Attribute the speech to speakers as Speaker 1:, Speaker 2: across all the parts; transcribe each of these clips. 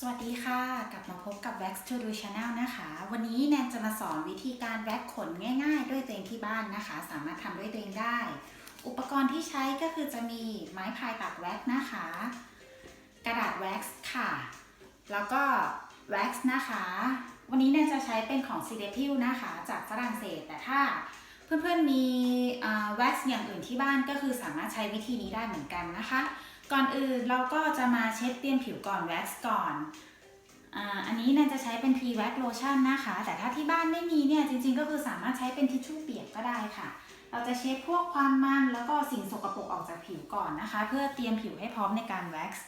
Speaker 1: สวัสดีค่ะ กลับมาพบกับ Wax to Do Channel นะคะ วันนี้แนนจะมาสอนวิธีการแว็กขนง่าย ๆ ด้วยตัวเองที่บ้านนะคะ สามารถทำด้วยตัวเองได้ อุปกรณ์ที่ใช้ก็คือจะมีไม้พายตักแว็กนะคะ กระดาษแว็กซ์ค่ะ แล้วก็แว็กซ์นะคะ วันนี้แนนจะใช้เป็นของ c ีเดพิลนะคะ จากฝรั่งเศส แต่ถ้าเพื่อนๆมีแว็กซ์อย่างอื่นที่บ้านก็คือสามารถใช้วิธีนี้ได้เหมือนกันนะคะ ก่อนอื่นเราก็จะมาเช็ดเตรียมผิวก่อนแว็กซ์ก่อนอันนี้แนนจะใช้เป็น P Wax Lotion นะคะ แต่ถ้าที่บ้านไม่มีเนี่ยจริงๆ ก็คือสามารถใช้เป็นทิชชู่เปียกก็ได้ค่ะ เราจะเช็ดพวกความมันแล้วก็สิ่งสกปรกออกจากผิวก่อนนะคะ เพื่อเตรียมผิวให้พร้อมในการแว็กซ์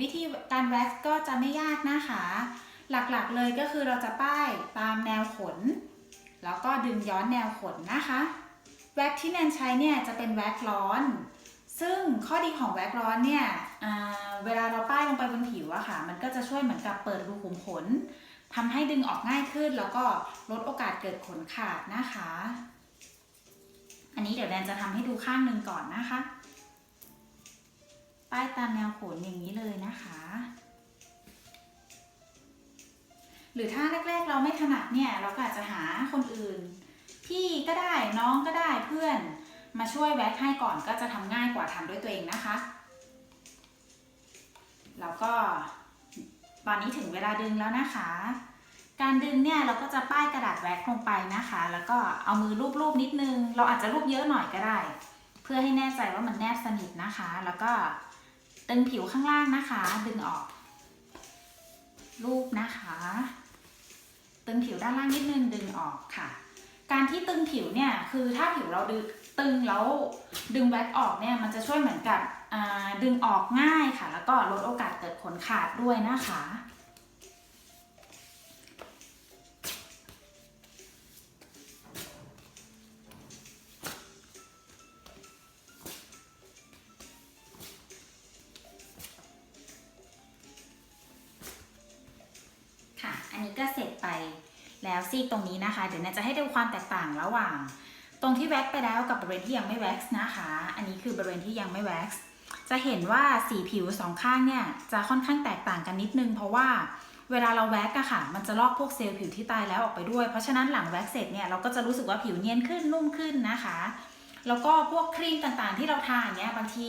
Speaker 1: วิธีการแว็กซ์ก็จะไม่ยากนะคะ หลักๆเลยก็คือเราจะป้ายตามแนวขน แล้วก็ดึงย้อนแนวขนนะคะ แว็กที่แนนใช้เนี่ยจะเป็นแว็กร้อน ซึ่งข้อดีของแว็กร้อนเนี่ยเวลาเราป้ายลงไปบนผิวอะค่ะ มันก็จะช่วยเหมือนกับเปิดรูขุมขนทำให้ดึงออกง่ายขึ้น แล้วก็ลดโอกาสเกิดขนขาดนะคะ อันนี้เดี๋ยวแนนจะทำให้ดูข้างหนึ่งก่อนนะคะ ป้ายตามแนวขนอย่างนี้เลยนะคะ หรือถ้าแรกๆเราไม่ถนัดเนี่ยเราก็อาจจะหาคนอื่น พี่ก็ได้น้องก็ได้เพื่อน มาช่วยแว็กให้ก่อนก็จะทำง่ายกว่าทำด้วยตัวเองนะคะแล้วก็ตอนนี้ถึงเวลาดึงแล้วนะคะ การดึงเนี่ยเราก็จะป้ายกระดาษแว็กลงไปนะคะ แล้วก็เอามือลูบๆนิดนึง เราอาจจะลูบเยอะหน่อยก็ได้ เพื่อให้แน่ใจว่ามันแนบสนิทนะคะ แล้วก็ดึงผิวข้างล่างนะคะ ดึงออกลูบนะคะตึงผิวด้านล่างนิดนึงดึงออกค่ะ การที่ตึงผิวเนี่ยคือถ้าผิวเราดึงตึงแล้วดึงแว็กออกเนี่ยมันจะช่วยเหมือนกับดึงออกง่ายค่ะ แล้วก็ลดโอกาสเกิดขนขาดด้วยนะคะ ค่ะ อันนี้ก็เสร็จไป แล้วซีกตรงนี้นะคะ เดี๋ยวแนนจะให้ดูความแตกต่างระหว่าง ตรงที่แว็กไปแล้วกับบริเวณที่ยังไม่แว็กซ์นะคะ อันนี้คือบริเวณที่ยังไม่แว็กซ์จะเห็นว่าสีผิวสองข้างเนี่ยจะค่อนข้างแตกต่างกันนิดนึง เพราะว่าเวลาเราแว็กอะค่ะ มันจะลอกพวกเซลล์ผิวที่ตายแล้วออกไปด้วย เพราะฉะนั้นหลังแว็กเสร็จเนี่ยเราก็จะรู้สึกว่าผิวเนียนขึ้นนุ่มขึ้นนะคะ แล้วก็พวกครีมต่างๆ ที่เราทาอย่างเงี้ยบางที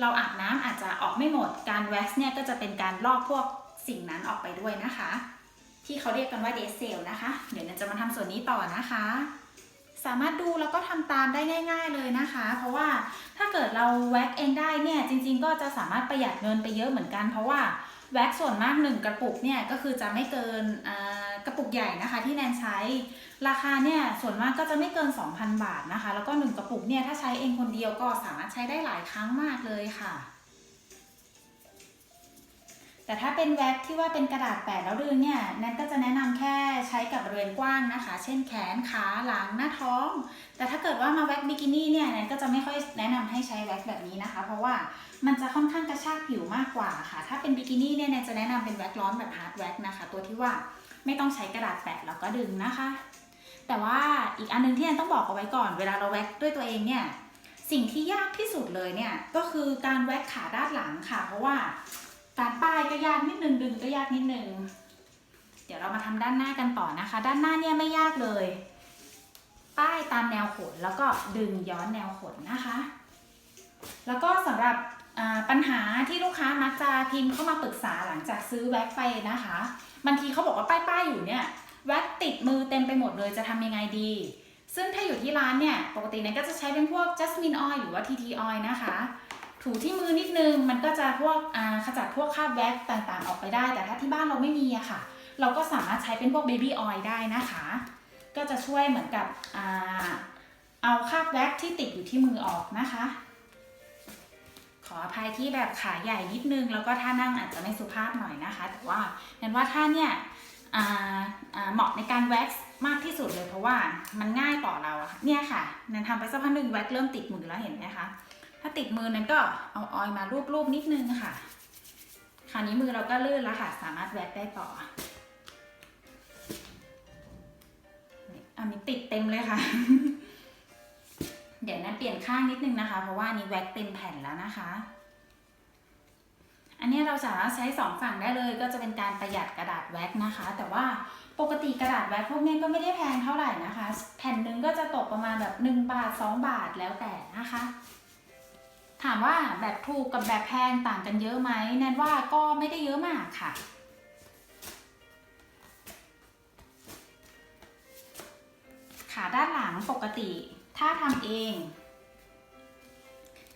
Speaker 1: เราอาบน้ำอาจจะออกไม่หมด การแว็กซ์เนี่ยก็จะเป็นการลอกพวกสิ่งนั้นออกไปด้วยนะคะ ที่เขาเรียกกันว่าเดซเซลนะคะ เดี๋ยวเราจะมาทำส่วนนี้ต่อนะคะ สามารถดูแล้วก็ทำตามได้ง่าย ๆเลยนะคะ เพราะว่าถ้าเกิดเราแว็กเองได้เนี่ยจริง ๆ ก็จะสามารถประหยัดเงินไปเยอะเหมือนกัน เพราะว่าแว็กส่วนมากหนึ่งกระปุกเนี่ยก็คือจะไม่เกินกระปุกใหญ่นะคะที่แนนใช้ราคาเนี่ยส่วนมากก็จะไม่เกิน 2,000 บาทนะคะ แล้วก็หนึ่งกระปุกเนี่ยถ้าใช้เองคนเดียวก็สามารถใช้ได้หลายครั้งมากเลยค่ะ แต่ถ้าเป็นแว็กที่ว่าเป็นกระดาษแปะแล้วดึงเนี่ยแนนก็จะแนะนำแค่ใช้กับบริเวณกว้างนะคะ เช่นแขนขาหลังหน้าท้อง แต่ถ้าเกิดว่ามาแว็กบิกินี่เนี่ยแนนก็จะไม่ค่อยแนะนำให้ใช้แว็กแบบนี้นะคะ เพราะว่ามันจะค่อนข้างกระชากผิวมากกว่าค่ะ ถ้าเป็นบิกินี่เนี่ยแนนจะแนะนำเป็นแว็กร้อนแบบฮาร์ดแว็กนะคะ ตัวที่ว่าไม่ต้องใช้กระดาษแปะแล้วก็ดึงนะคะ แต่ว่าอีกอันนึงที่แนนต้องบอกเอาไว้ก่อน เวลาเราแว็กด้วยตัวเองเนี่ยสิ่งที่ยากที่สุดเลยเนี่ยก็คือการแว็กขาด้านหลังค่ะ เพราะว่า การป้ายก็ยากนิดนึงดึงก็ยากนิดนึงเดี๋ยวเรามาทำด้านหน้ากันต่อนะคะ ด้านหน้าเนี่ยไม่ยากเลย ป้ายตามแนวขนแล้วก็ดึงย้อนแนวขนนะคะ แล้วก็สำหรับปัญหาที่ลูกค้ามักจะพิมพ์เข้ามาปรึกษาหลังจากซื้อแว็กไปนะคะบางทีเขาบอกว่าป้ายป้ายๆอยู่เนี่ยแว็กติดมือเต็มไปหมดเลยจะทำยังไงดี ซึ่งถ้าอยู่ที่ร้านเนี่ยปกติเนี่ยก็จะใช้เป็นพวก jasmine oil หรือว่า tt oil นะคะ ถูที่มือนิดนึงมันก็จะพวกขจัดพวกคราบแว็กซ์ต่างๆ ออกไปได้ แต่ถ้าที่บ้านเราไม่มีอะค่ะ เราก็สามารถใช้เป็นพวกเบบี้ออยล์ได้นะคะ ก็จะช่วยเหมือนกับอเอาคราบแว็กซ์ที่ติดอยู่ที่มือออกนะคะ ขออภัยที่แบบขาใหญ่นิดนึง แล้วก็ท่านั่งอาจจะไม่สุภาพหน่อยนะคะ แต่ว่าเห็นว่าท่าเนี่ยเหมาะในการแว็กซ์มากที่สุดเลยเพราะว่ามันง่ายต่อเราอะค่ะเนี่ยค่ะนันทำไปสักพักหนึ่งแว็กซ์เริ่มติดมือแล้วเห็นไหมคะ ถ้าติดมือนั้นก็เอาออยมารูปๆนิดนึงค่ะ คราวนี้มือเราก็ลื่นแล้วค่ะ สามารถแว็กได้ต่ออันนี้ติดเต็มเลยค่ะ เดี๋ยวนั้นเปลี่ยนข้างนิดนึงนะคะ เพราะว่านี้แว็กเต็มแผ่นแล้วนะคะเนี่ยเราสามารถใช้สองฝั่งได้เลยก็จะเป็นการประหยัดกระดาษแว็กนะคะ แต่ว่าปกติกระดาษแว็กพวกนี้ก็ไม่ได้แพงเท่าไหร่นะคะ แผ่นหนึ่งก็จะตกประมาณแบบ1บาท 2 บาทแล้วแต่นะคะ ถามว่าแบบถูกกับแบบแพงต่างกันเยอะไหมแนนว่าก็ไม่ได้เยอะมากค่ะ ขาด้านหลังปกติ ถ้าทำเอง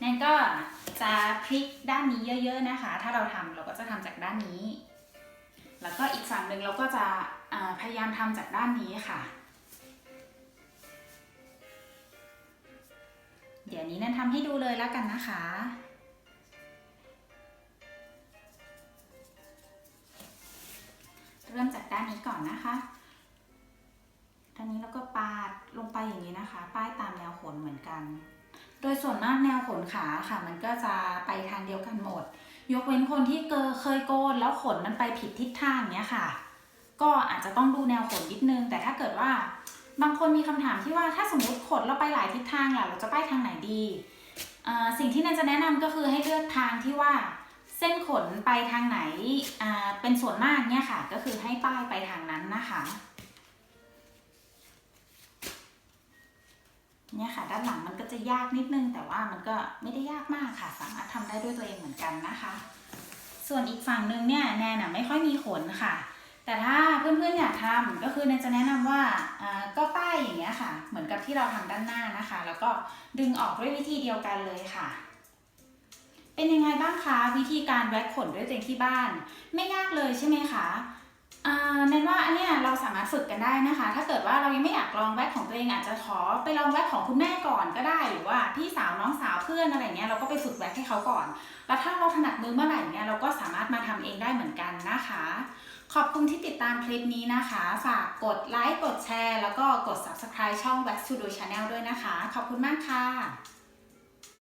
Speaker 1: แนนก็จะพลิกด้านนี้เยอะๆนะคะ ถ้าเราทำเราก็จะทำจากด้านนี้ แล้วก็อีกฝั่งหนึ่งเราก็จะพยายามทำจากด้านนี้ค่ะ เดี๋ยวนี้แนนทำให้ดูเลยแล้วกันนะคะ เริ่มจากด้านนี้ก่อนนะคะด้านนี้แล้วก็ปาดลงไปอย่างนี้นะคะ ป้ายตามแนวขนเหมือนกัน โดยส่วนมากแนวขนขาค่ะ มันก็จะไปทางเดียวกันหมด ยกเว้นคนที่เกเคยโกนแล้วขนมันไปผิดทิศทางเนี้ยค่ะ ก็อาจจะต้องดูแนวขนนิดนึง แต่ถ้าเกิดว่า บางคนมีคำถามที่ว่าถ้าสมมติขนเราไปหลายทิศทางล่ะเราจะไปทางไหนดี สิ่งที่แนนจะแนะนำก็คือให้เลือกทางที่ว่าเส้นขนไปทางไหนเป็นส่วนมากเนี่ยค่ะ ก็คือให้ป้ายไปทางนั้นนะคะเนี่ยค่ะ ด้านหลังมันก็จะยากนิดนึง แต่ว่ามันก็ไม่ได้ยากมากค่ะ สามารถทำได้ด้วยตัวเองเหมือนกันนะคะ ส่วนอีกฝั่งนึงเนี่ยแนนน่ะไม่ค่อยมีขนค่ะ แต่ถ้าเพื่อนๆอยากทำก็คือเนจะแนะนำว่าอ่าก็ป้ายอย่างเงี้ยค่ะ เหมือนกับที่เราทำด้านหน้านะคะ แล้วก็ดึงออกด้วยวิธีเดียวกันเลยค่ะ เป็นยังไงบ้างคะวิธีการแว็กขนด้วยตัวเองที่บ้าน ไม่ยากเลยใช่ไหมคะ อ่าแนนว่าอันเนี้ยเราสามารถฝึกกันได้นะคะ ถ้าเกิดว่าเรายังไม่อยากลองแว็กของตัวเองอาจจะขอไปลองแว็กของคุณแม่ก่อนก็ได้ หรือว่าพี่สาวน้องสาวเพื่อนอะไรเงี้ยเราก็ไปฝึกแว็กให้เขาก่อน แล้วถ้าเราถนัดมือเมื่อไหร่เนี่ยเราก็สามารถมาทำเองได้เหมือนกันนะคะ ขอบคุณที่ติดตามคลิปนี้นะคะ ฝากกดไลค์กดแชร์ แล้วก็กด subscribe ช่อง Wax to Do Channel ด้วยนะคะ ขอบคุณมากค่ะ